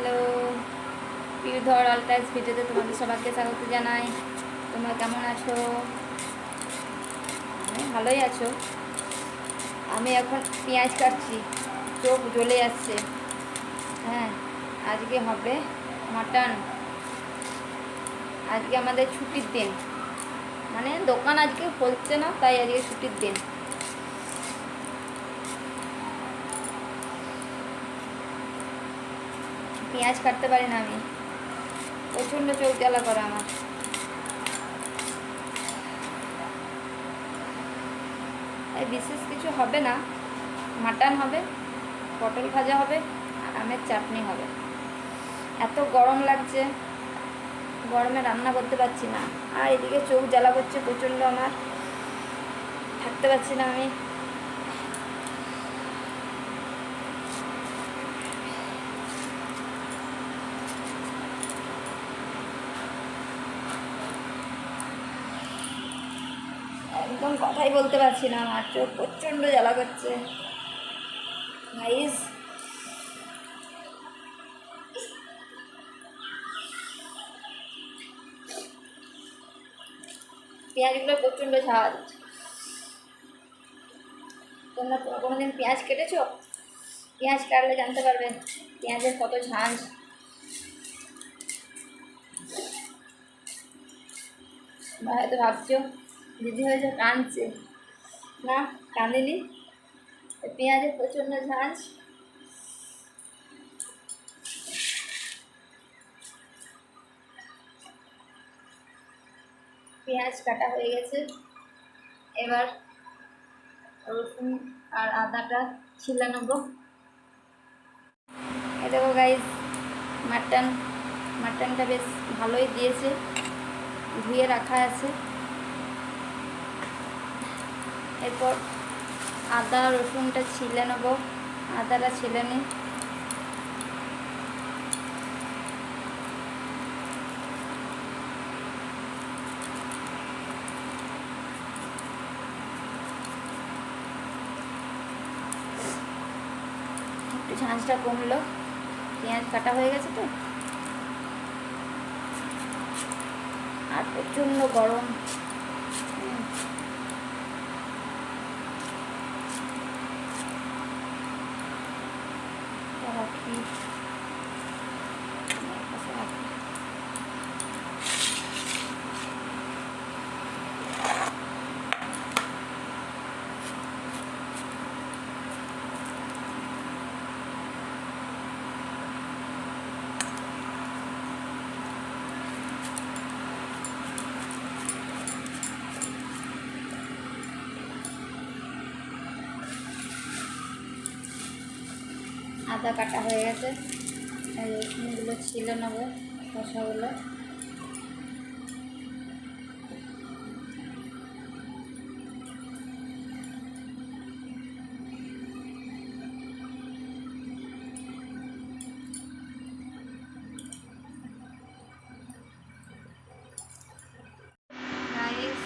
Hello. পিউধর অলটাইজ ভিডিওতে তোমাদের সবাইকে স্বাগত জানাই। তোমরা কেমন আছো? ভালোই আছো। আমি এখন পেঁয়াজ কাটছি। চোখ জ্বলে যাচ্ছে। হ্যাঁ আজকে হবে মাটন আজকে আমাদের ছুটির দিন। মানে দোকান আজকে খুলছে না, তাই আজকে ছুটির দিন। পেঁয়াজ কাটতে পারি না আমি। প্রচণ্ড চোখ জ্বালা করে আমার। বিশেষ কিছু হবে না। মাটন হবে, পটল ভাজা হবে, আর আমের চাটনি হবে। এত গরম লাগছে। গরমে রান্না করতে পারছি না। আর এদিকে চোখ জ্বালা করছে প্রচণ্ড আমার। থাকতে পারছি না আমি। একদম কথাই বলতে পারছি না, আমার চোখ প্রচণ্ড জ্বালা করছে। পেঁয়াজগুলো প্রচণ্ড ঝাল। তোমরা কোনোদিন পেঁয়াজ কেটেছো? পেঁয়াজ কাটলে জানতে পারবে পেঁয়াজের কত ঝাঁঝ হয়তো ভাবছ? দিদি হয়েছে কাঁদছে না কাঁদিনি পেঁয়াজের প্রচণ্ড ঝাঁঝ পেঁয়াজ কাটা হয়ে গেছে। এবার রসুন আর আদাটা ছিলে নেব। দেখো গাইজ মাটন মাটনটা বেশ ভালোই দিয়েছে। ধুয়ে রাখা আছে। এরপর আদা, রসুনটা ছিলে নেব। আদাটা ছিলে নিই একটু ঝাঁঝটা কমলো। পেঁয়াজ কাটা হয়ে গেছে তো? আর প্রচণ্ড গরম। Thank you. আদা কাটা হয়ে গেছে। রসুনগুলো ছিলে নেব Guys,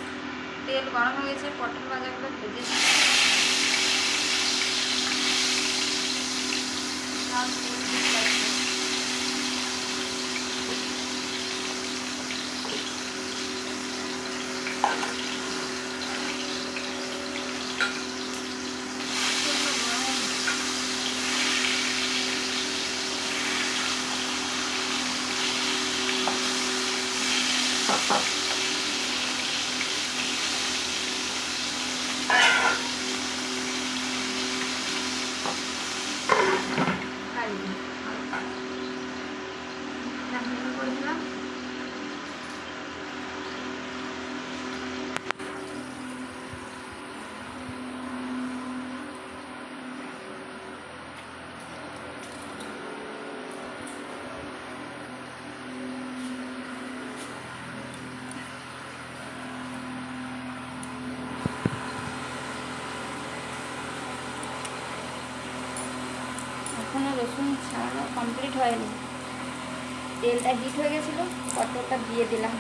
তেল গরম হয়ে গেছে পটল ভাজাগুলো ভেজে নিই। লাল এখনও রসুন ছাড়ানো কমপ্লিট হয়নি। তেলটা হিট হয়ে গেছিল, পটলটা দিয়ে দিলাম।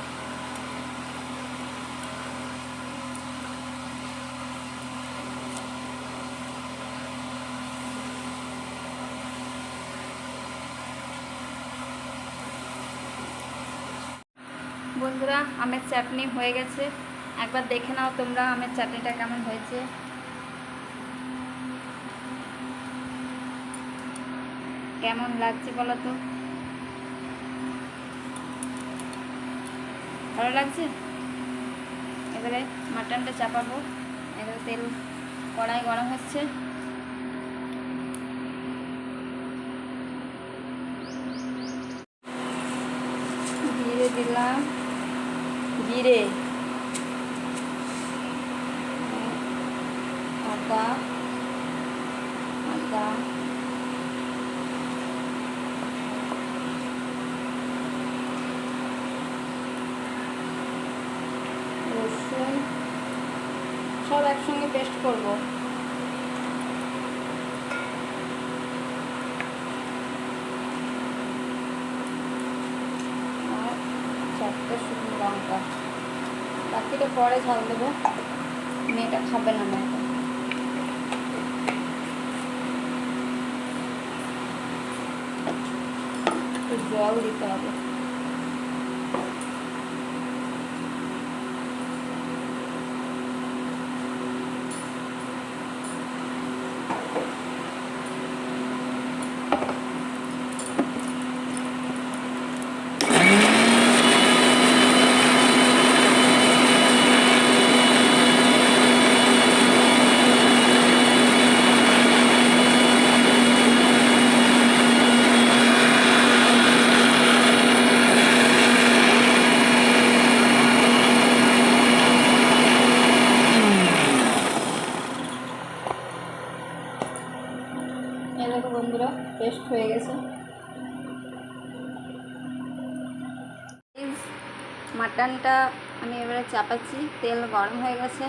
বন্ধুরা, আমের চাটনি হয়ে গেছে। একবার দেখে নাও তোমরা আমের চাটনিটা কেমন হয়েছে। কেমন লাগছে বলো তো? ভালো লাগছে? এবারে মাটনটা চাপাবো। এবারে তেল কড়াই গরম হচ্ছে। জিরে দিলাম। জিরে। আদা। আদা রসুন একসঙ্গে পেস্ট করব। শুকনো পরে ঝাল দেবো। মেয়েটা খাবে না মেয়েটা জল দিতে হবে এই দেখো বন্ধুরা পেস্ট হয়ে গেছে। মাটনটা আমি এবারে চাপাচ্ছি তেল গরম হয়ে গেছে।